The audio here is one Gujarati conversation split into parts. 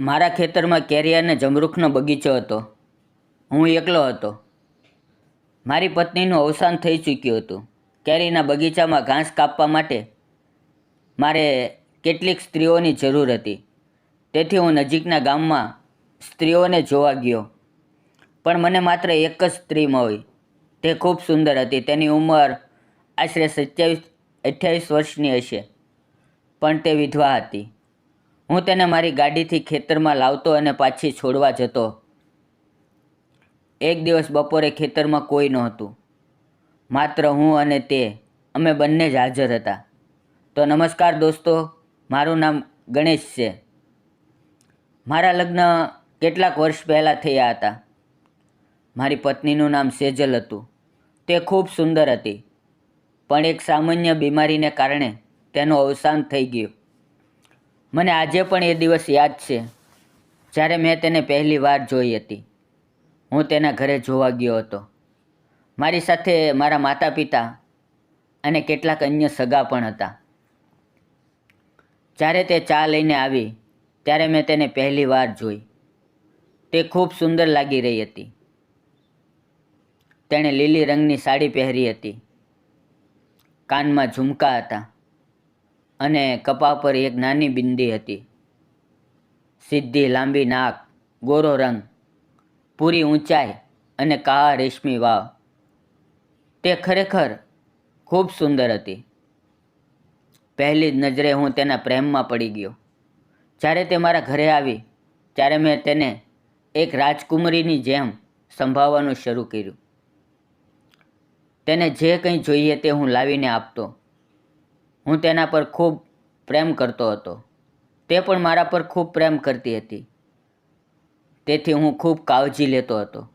મારા ખેતરમાં કેરી અને જમરૂખનો બગીચો હતો. હું એકલો હતો. મારી પત્નીનું અવસાન થઈ ચૂક્યું હતું. કેરીના બગીચામાં ઘાસ કાપવા માટે મારે કેટલીક સ્ત્રીઓની જરૂર હતી. તેથી હું નજીકના ગામમાં સ્ત્રીઓને જોવા ગયો. પણ મને માત્ર એક જ સ્ત્રી મળી. તે ખૂબ સુંદર હતી. તેની ઉંમર આશરે સત્યાવીસ, અઠ્યાવીસ વર્ષની હશે. પણ તે વિધવા હતી. હું તેને મારી ગાડીથી ખેતરમાં લાવતો અને પાછી છોડવા જતો. એક દિવસ બપોરે ખેતરમાં કોઈ નહોતું. માત્ર હું અને તે, અમે બંને જ હાજર હતા. તો નમસ્કાર દોસ્તો, મારું નામ ગણેશ છે. મારા લગ્ન કેટલાક વર્ષ પહેલાં થયા હતા. મારી પત્નીનું નામ સેજલ હતું. તે ખૂબ સુંદર હતી. પણ એક સામાન્ય બીમારીને કારણે તેનું અવસાન થઈ ગયું. મને આજે પણ એ દિવસ યાદ છે, જ્યારે મેં તેને પહેલી વાર જોઈ હતી. હું તેના ઘરે જોવા ગયો હતો. મારી સાથે મારા માતા પિતા અને કેટલાક અન્ય સગા પણ હતા. જ્યારે તે ચા લઈને આવી, ત્યારે મેં તેને પહેલી વાર જોઈ. તે ખૂબ સુંદર લાગી રહી હતી. તેણે લીલી રંગની સાડી પહેરી હતી. કાનમાં ઝુમકા હતા. અને કપા પર એક નાની બિંદી હતી. સીધી લાંબી નાક, ગોરો રંગ, પૂરી ઊંચાઈ અને કાળા રેશમી વાવ તે ખરેખર ખૂબ સુંદર હતી. પહેલી જ નજરે હું તેના પ્રેમમાં પડી ગયો. જ્યારે તે મારા ઘરે આવી, ત્યારે મેં તેને એક રાજકુમારીની જેમ સંભાળવાનું શરૂ કર્યું. તેને જે કંઈ જોઈએ તે હું લાવીને આપતો. હું તેના પર ખૂબ પ્રેમ કરતો હતો. તે પણ મારા પર ખૂબ પ્રેમ કરતી હતી. તેથી હું ખૂબ કાળજી લેતો હતો.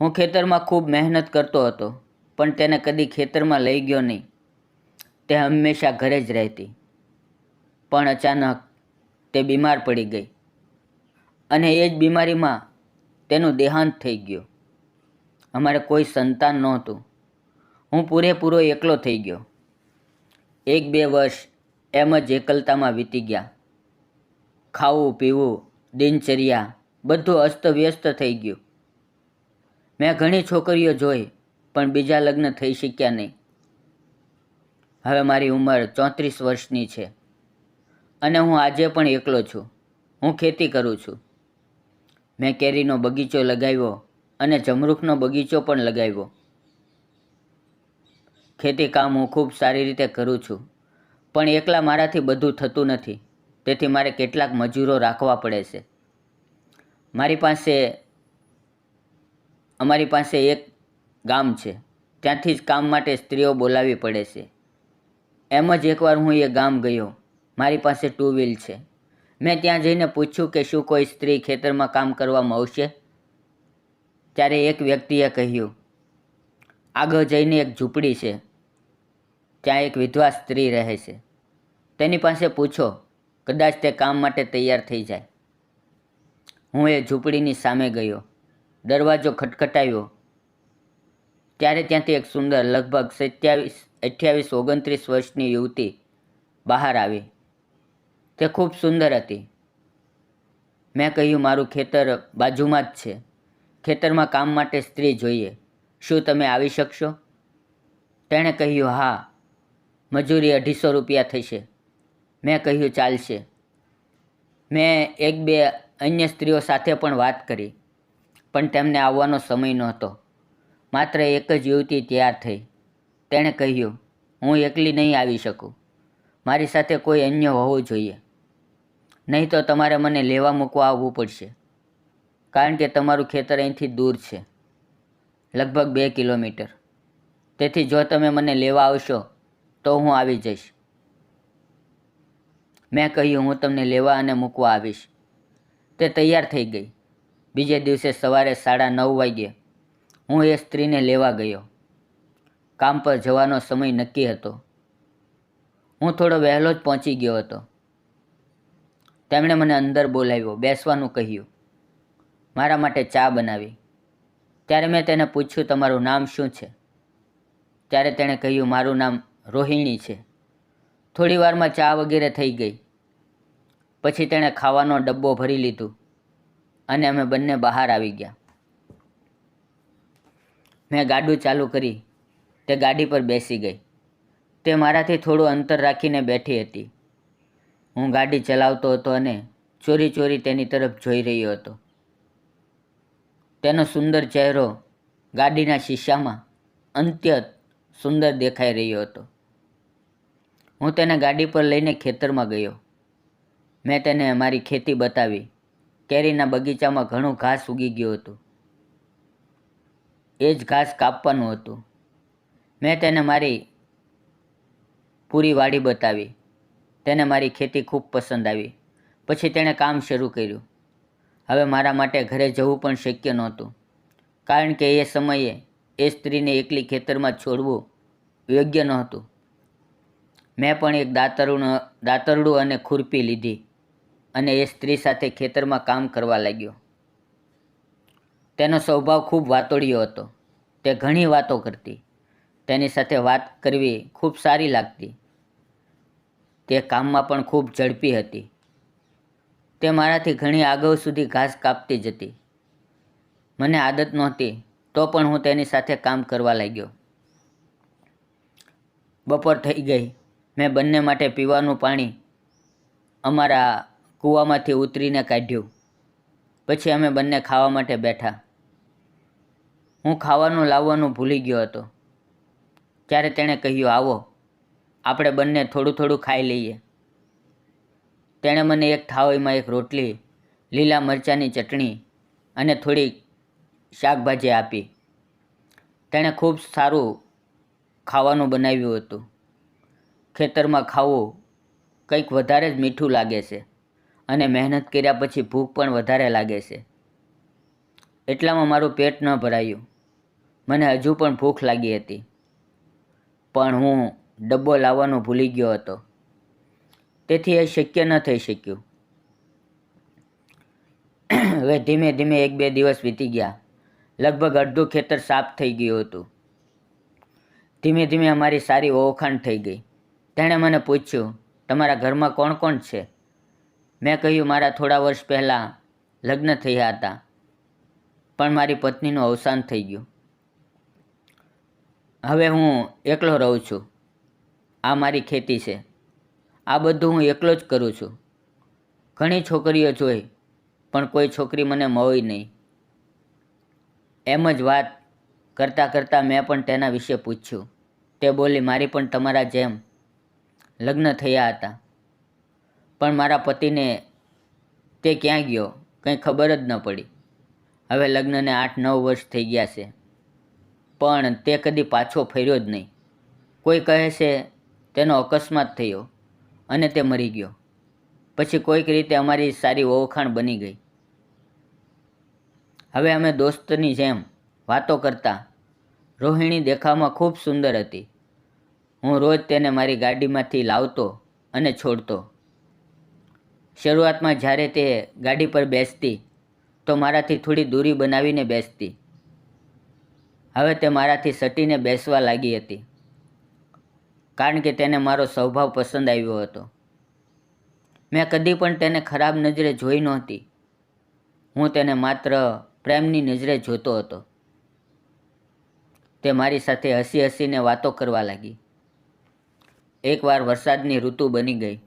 હું ખેતરમાં ખૂબ મહેનત કરતો હતો, પણ તેને કદી ખેતરમાં લઈ ગયો નહીં. તે હંમેશા ઘરે જ રહેતી. પણ અચાનક તે બીમાર પડી ગઈ. અને એ જ બીમારીમાં તેનું દેહાંત થઈ ગયું. અમારે કોઈ સંતાન નહોતું. હું પૂરેપૂરો એકલો થઈ ગયો. એક બે વર્ષ એમ જ એકલતામાં વીતી ગયા. ખાવું, પીવું, દિનચર્યા બધું અસ્તવ્યસ્ત થઈ ગયું. મેં ઘણી છોકરીઓ જોઈ, પણ બીજા લગ્ન થઈ શક્યા નહીં. હવે મારી ઉંમર ચોત્રીસ વર્ષની છે અને હું આજે પણ એકલો છું. હું ખેતી કરું છું. મેં કેરીનો બગીચો લગાવ્યો અને જમરૂખનો બગીચો પણ લગાવ્યો. ખેતી કામ હું ખૂબ સારી રીતે કરું છું, પણ એકલા મારાથી બધું થતું નથી. તેથી મારે કેટલાક મજૂરો રાખવા પડે છે. મારી પાસે, અમારી પાસે એક ગામ છે. ત્યાંથી જ કામ માટે સ્ત્રીઓ બોલાવવી પડે છે. એમ જ એકવાર હું એ ગામ ગયો. મારી પાસે ટુ વ્હીલ છે. મેં ત્યાં જઈને પૂછ્યું કે શું કોઈ સ્ત્રી ખેતરમાં કામ કરવામાં આવશે? ત્યારે એક વ્યક્તિએ કહ્યું, આગળ જઈને એક ઝૂંપડી છે. ત્યાં એક વિધવા સ્ત્રી રહે છે. તેની પાસે પૂછો, કદાચ તે કામ માટે તૈયાર થઈ જાય. હું એ ઝૂંપડીની સામે ગયો. દરવાજો ખટખટાવ્યો ત્યારે ત્યાંથી એક સુંદર, લગભગ સત્યાવીસ, અઠ્યાવીસ, ઓગણત્રીસ વર્ષની યુવતી બહાર આવી. તે ખૂબ સુંદર હતી. મેં કહ્યું, મારું ખેતર બાજુમાં જ છે. ખેતરમાં કામ માટે સ્ત્રી જોઈએ. શું તમે આવી શકશો? તેણે કહ્યું, હા. મજૂરી અઢીસો રૂપિયા થશે. મેં કહ્યું, ચાલશે. મેં એક બે અન્ય સ્ત્રીઓ સાથે પણ વાત કરી, પણ તેમને આવવાનો સમય નહોતો. માત્ર એક જ યુવતી તૈયાર થઈ. તેણે કહ્યું, હું એકલી નહીં આવી શકું. મારી સાથે કોઈ અન્ય હોવું જોઈએ. નહીં તો તમારે મને લેવા મૂકવા આવવું પડશે, કારણ કે તમારું ખેતર અહીંથી દૂર છે, લગભગ બે કિલોમીટર. તેથી જો તમે મને લેવા આવશો તો હું આવી જઈશ. મેં કહ્યું, હું તમને લેવા અને મૂકવા આવીશ. તે તૈયાર થઈ ગઈ. બીજે દિવસે સવારે સાડા નવ વાગ્યે હું એ સ્ત્રીને લેવા ગયો. કામ પર જવાનો સમય નક્કી હતો. હું થોડો વહેલો જ પહોંચી ગયો હતો. તેમણે મને અંદર બોલાવ્યો, બેસવાનું કહ્યું. મારા માટે ચા બનાવી. ત્યારે મેં તેને પૂછ્યું, તમારું નામ શું છે? ત્યારે તેણે કહ્યું, મારું નામ રોહિણી છે. થોડી વારમાં ચા વગેરે થઈ ગઈ. પછી તેણે ખાવાનો ડબ્બો ભરી લીધું અને અમે બંને બહાર આવી ગયા. મેં ગાડું ચાલુ કરી તે ગાડી પર બેસી ગઈ. તે મારાથી થોડું અંતર રાખીને બેઠી હતી. હું ગાડી ચલાવતો હતો અને ચોરી ચોરી તેની તરફ જોઈ રહ્યો હતો. તેનો સુંદર ચહેરો ગાડીના શીશામાં અંત્યત સુંદર દેખાઈ રહ્યો હતો. હું તેને ગાડી પર લઈને ખેતરમાં ગયો. મેં તેને મારી ખેતી બતાવી. કેરીના બગીચામાં ઘણું ઘાસ ઉગી ગયું હતું. એ જ ઘાસ કાપવાનું હતું. મેં તેને મારી પૂરી વાડી બતાવી. તેને મારી ખેતી ખૂબ પસંદ આવી. પછી તેણે કામ શરૂ કર્યું. હવે મારા માટે ઘરે જવું પણ શક્ય નહોતું. કારણ કે એ સમયે એ સ્ત્રીને એકલી ખેતરમાં છોડવું યોગ્ય નહોતું. મેં પણ એક દાતરડું દાતરડું અને ખુરપી લીધી અને એ સ્ત્રી સાથે ખેતરમાં કામ કરવા લાગ્યો. તેનો સ્વભાવ ખૂબ વાતોડિયો હતો. તે ઘણી વાતો કરતી. તેની સાથે વાત કરવી ખૂબ સારી લાગતી. તે કામમાં પણ ખૂબ ઝડપી હતી. તે મારાથી ઘણી આગળ સુધી ઘાસ કાપતી જતી મને આદત નહોતી, તો પણ હું તેની સાથે કામ કરવા લાગ્યો. બપોર થઈ ગઈ. મેં બંને માટે પીવાનું પાણી અમારા કૂવામાંથી ઉતરીને કાઢ્યું. પછી અમે બંને ખાવા માટે બેઠા. હું ખાવાનું લાવવાનું ભૂલી ગયો હતો. ત્યારે તેણે કહ્યું, આવો, આપણે બંને થોડું થોડું ખાઈ લઈએ. તેણે મને એક થાળીમાં એક રોટલી, લીલા મરચાંની ચટણી અને થોડી શાકભાજી આપી. તેણે ખૂબ સારું ખાવાનું બનાવ્યું હતું. ખેતરમાં ખાવું કંઈક વધારે જ મીઠું લાગે છે અને મહેનત કર્યા પછી ભૂખ પણ વધારે લાગે છે. એટલામાં મારું પેટ ન ભરાયું. મને હજુ પણ ભૂખ લાગી હતી. પણ હું ડબ્બો લાવવાનો ભૂલી ગયો હતો. તેથી એ શક્ય ન થઈ શક્યું. હવે ધીમે ધીમે એક બે દિવસ વીતી ગયા. લગભગ અડધું ખેતર સાફ થઈ ગયું હતું. ધીમે ધીમે અમારી સારી ઓળખાણ થઈ ગઈ. તેણે મને પૂછ્યું, તમારા ઘરમાં કોણ કોણ છે? મેં કહ્યું, મારા થોડા વર્ષ પહેલાં લગ્ન થયા હતા, પણ મારી પત્નીનું અવસાન થઈ ગયું. હવે હું એકલો રહું છું. આ મારી ખેતી છે. આ બધું હું એકલો જ કરું છું. ઘણી છોકરીઓ જોઈ, પણ કોઈ છોકરી મને મળી નહીં. એમ જ વાત કરતાં કરતાં મેં પણ તેના વિશે પૂછ્યું. તે બોલી, મારી પણ તમારા જેમ લગ્ન થયા હતા. પણ મારા પતિને તે ક્યાં ગયો કંઈ ખબર જ ન પડી. હવે લગ્નને આઠ નવ વર્ષ થઈ ગયા છે. પણ તે કદી પાછો ફર્યો જ નહીં. કોઈ કહે છે તેનો અકસ્માત થયો અને તે મરી ગયો. પછી કોઈક રીતે અમારી સારી ઓળખાણ બની ગઈ. હવે અમે દોસ્તની જેમ વાતો કરતા. રોહિણી દેખાવમાં ખૂબ સુંદર હતી. હું રોજ તેને મારી ગાડીમાંથી લાવતો અને છોડતો. શરૂઆતમાં જ્યારે તે ગાડી પર બેસતી, તો મારાથી થોડી દૂરી બનાવીને બેસતી. હવે તે મારાથી સટીને બેસવા લાગી હતી, કારણ કે તેને મારો સ્વભાવ પસંદ આવ્યો હતો. મેં કદી પણ તેને ખરાબ નજરે જોઈ નહોતી. હું તેને માત્ર પ્રેમની નજરે જોતો હતો. તે મારી સાથે હસી હસીને વાતો કરવા લાગી. એકવાર વરસાદની ઋતુ બની ગઈ.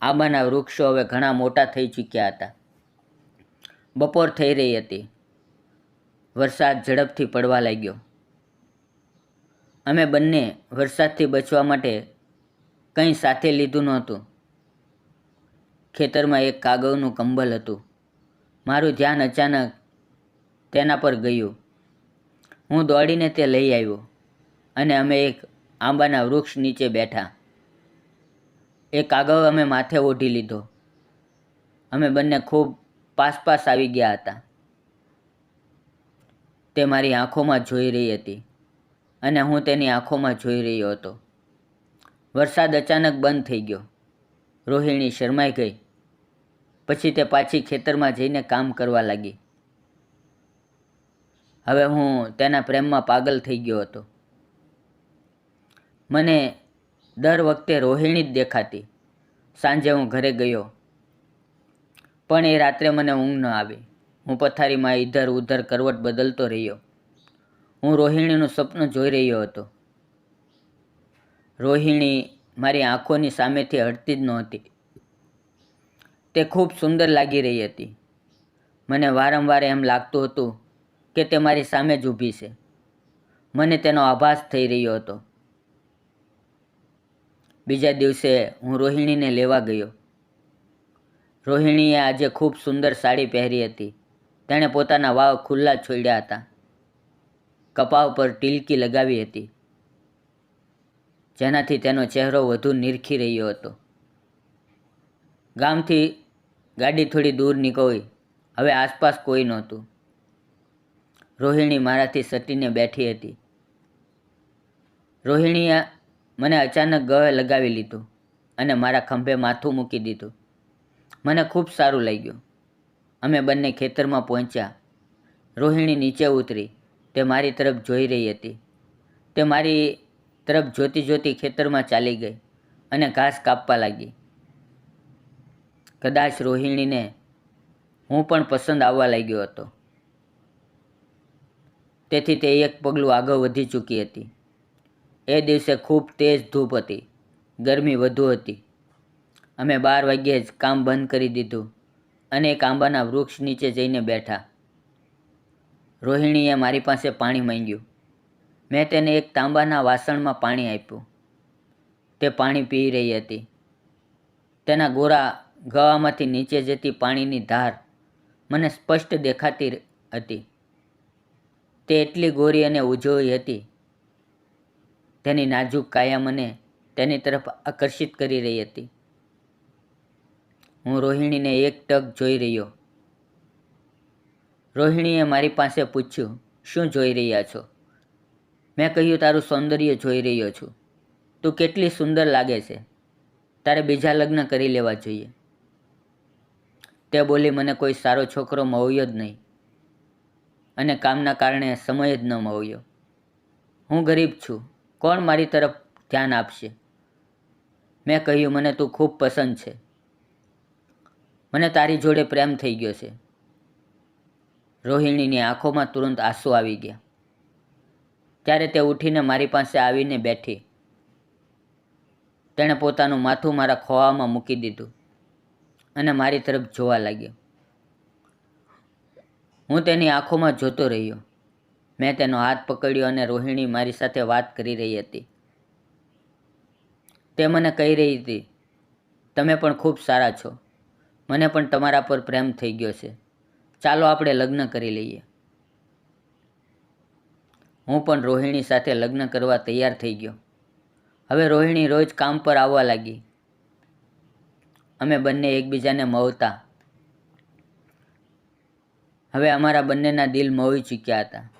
આંબાના વૃક્ષો હવે ઘણા મોટા થઈ ચૂક્યા હતા. બપોર થઈ રહી હતી. વરસાદ ઝડપથી પડવા લાગ્યો. અમે બંને વરસાદથી બચવા માટે કંઈ સાથે લીધું નહોતું. ખેતરમાં એક કાગળનું કંબલ હતું. મારું ધ્યાન અચાનક તેના પર ગયું. હું દોડીને તે લઈ આવ્યો અને અમે એક આંબાના વૃક્ષ નીચે બેઠા. એ કાગળ અમે માથે ઓઢી લીધો. અમે બંને ખૂબ પાસપાસ આવી ગયા હતા. તે મારી આંખોમાં જોઈ રહી હતી અને હું તેની આંખોમાં જોઈ રહ્યો હતો. વરસાદ અચાનક બંધ થઈ ગયો. રોહિણી શરમાઈ ગઈ. પછી તે પાછી ખેતરમાં જઈને કામ કરવા લાગી. હવે હું તેના પ્રેમમાં પાગલ થઈ ગયો હતો. મને દર વખતે રોહિણી જ દેખાતી. સાંજે હું ઘરે ગયો. પણ એ રાત્રે મને ઊંઘ ન આવી. હું પથારીમાં ઇધર ઉધર કરવટ બદલતો રહ્યો. હું રોહિણીનું સપનું જોઈ રહ્યો હતો. રોહિણી મારી આંખોની સામેથી હટતી જ નહોતી. તે ખૂબ સુંદર લાગી રહી હતી. મને વારંવાર એમ લાગતું હતું કે તે મારી સામે જ ઊભી છે. મને તેનો આભાસ થઈ રહ્યો હતો. બીજા દિવસે હું રોહિણીને લેવા ગયો. રોહિણીએ આજે ખૂબ સુંદર સાડી પહેરી હતી. તેણે પોતાના વાવ ખુલ્લા છોડ્યા હતા. કપાળ પર ટીલકી લગાવી હતી. જેનાથી તેનો ચહેરો વધુ નિરખી રહ્યો હતો. ગામથી ગાડી થોડી દૂર નીકળી. હવે આસપાસ કોઈ નહોતું. રોહિણી મારાથી સટીને બેઠી હતી. રોહિણીએ મને અચાનક ગળે લગાવી લીધું અને મારા ખંભે માથું મૂકી દીધું. મને ખૂબ સારું લાગ્યું. અમે બંને ખેતરમાં પહોંચ્યા. રોહિણી નીચે ઉતરી. તે મારી તરફ જોઈ રહી હતી. તે મારી તરફ જોતી જોતી ખેતરમાં ચાલી ગઈ અને ઘાસ કાપવા લાગી. કદાચ રોહિણીને હું પણ પસંદ આવવા લાગ્યો હતો. તેથી તે એક પગલું આગળ વધી ચૂકી હતી. એ દિવસે ખૂબ તેજ ધૂપ હતી. ગરમી વધુ હતી. અમે બાર વાગ્યે જ કામ બંધ કરી દીધું અને એક આંબાના વૃક્ષ નીચે જઈને બેઠા. રોહિણીએ મારી પાસે પાણી માંગ્યું. મેં તેને એક તાંબાના વાસણમાં પાણી આપ્યું. તે પાણી પી રહી હતી. તેના ગોરા ગળામાંથી નીચે જતી પાણીની ધાર મને સ્પષ્ટ દેખાતી હતી. તે એટલી ગોરી અને ઉજળી હતી તેની નાજુક કાયા મને તેની તરફ આકર્ષિત કરી રહી હતી. હું રોહિણીને એક ટક જોઈ રહ્યો. રોહિણીએ મારી પાસે પૂછ્યું, શું જોઈ રહ્યા છો? મેં કહ્યું, તારું સૌંદર્ય જોઈ રહ્યો છું. તું કેટલી સુંદર લાગે છે. તારે બીજા લગ્ન કરી લેવા જોઈએ. તે બોલી, મને કોઈ સારો છોકરો મળ્યો જ નહીં. અને કામના કારણે સમય જ ન મળ્યો. હું ગરીબ છું. કોણ મારી તરફ ધ્યાન આપશે? મેં કહ્યું, મને તું ખૂબ પસંદ છે. મને તારી જોડે પ્રેમ થઈ ગયો છે. રોહિણીની આંખોમાં તુરંત આંસુ આવી ગયા. ત્યારે તે ઉઠીને મારી પાસે આવીને બેઠી. તેણે પોતાનું માથું મારા ખોવામાં મૂકી દીધું અને મારી તરફ જોવા લાગ્યો. હું તેની આંખોમાં જોતો રહ્યો. મેં તેનો હાથ પકડ્યો અને રોહિણી મારી સાથે વાત કરી રહી હતી. તે મને કહી રહી હતી, તમે પણ ખૂબ સારા છો. મને પણ તમારા પર પ્રેમ થઈ ગયો છે. ચાલો આપણે લગ્ન કરી લઈએ. હું પણ રોહિણી સાથે લગ્ન કરવા તૈયાર થઈ ગયો. હવે રોહિણી રોજ કામ પર આવવા લાગી. અમે બંને એકબીજાને મવતા હવે અમારા બંનેના દિલ મોહી ચૂક્યા હતા.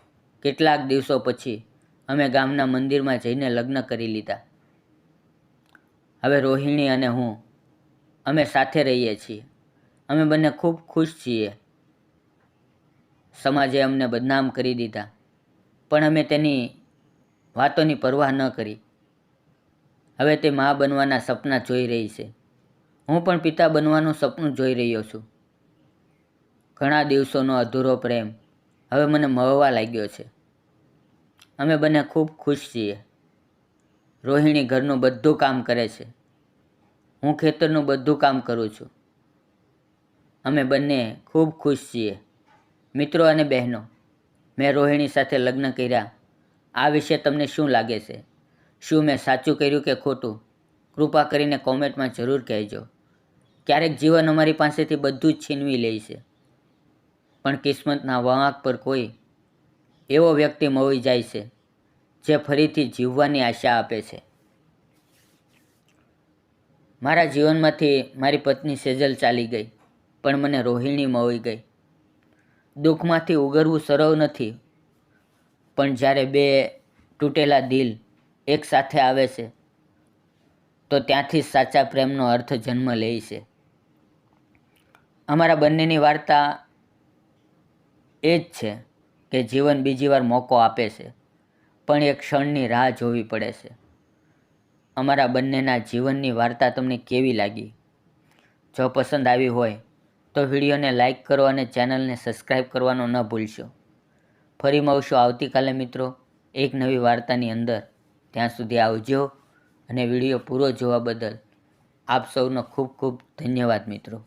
કેટલાક દિવસો પછી અમે ગામના મંદિરમાં જઈને લગ્ન કરી લીધા. હવે રોહિણી અને હું, અમે સાથે રહીએ છીએ. અમે બંને ખૂબ ખુશ છીએ. સમાજે અમને બદનામ કરી દીધા, પણ અમે તેની વાતોની પરવાહ ન કરી. હવે તે મા બનવાના સપના જોઈ રહી છે. હું પણ પિતા બનવાનું સપનું જોઈ રહ્યો છું. ઘણા દિવસોનો અધૂરો પ્રેમ હવે મને મળવા લાગ્યો છે. અમે બંને ખૂબ ખુશ છીએ. રોહિણી ઘરનું બધું કામ કરે છે. હું ખેતરનું બધું કામ કરું છું. અમે બંને ખૂબ ખુશ છીએ. મિત્રો અને બહેનો, મેં રોહિણી સાથે લગ્ન કર્યા. આ વિશે તમને શું લાગે છે? શું મેં સાચું કર્યું કે ખોટું? કૃપા કરીને કોમેન્ટમાં જરૂર કહેજો. ક્યારેક જીવન અમારી પાસેથી બધું જ છીનવી લે છે. પણ કિસ્મતના વાંક પર કોઈ એવો વ્યક્તિ મળી જાય છે જે ફરીથી જીવવાની આશા આપે છે. મારા જીવનમાંથી મારી પત્ની સેજલ ચાલી ગઈ, પણ મને રોહિણી મળી ગઈ. દુઃખમાંથી ઉગરવું સરળ નથી, પણ જ્યારે બે તૂટેલા દિલ એકસાથે આવે છે, તો ત્યાંથી સાચા પ્રેમનો અર્થ જન્મ લે છે. અમારા બંનેની વાર્તા એ જ છે કે જીવન બીજી વાર મોકો આપે છે, પણ એક ક્ષણની રાહ જોવી પડે છે. અમારા બંનેના જીવનની વાર્તા તમને કેવી લાગી? જો પસંદ આવી હોય, તો તો વિડીયોને લાઇક કરો અને ચેનલને સબસ્ક્રાઈબ કરવાનો ન ભૂલશો. ફરી મળશું આવતીકાલે મિત્રો એક નવી વાર્તાની અંદર. ત્યાં સુધી આવજો અને વીડિયો પૂરો જોવા બદલ આપ સૌનો ખૂબ ખૂબ ધન્યવાદ મિત્રો.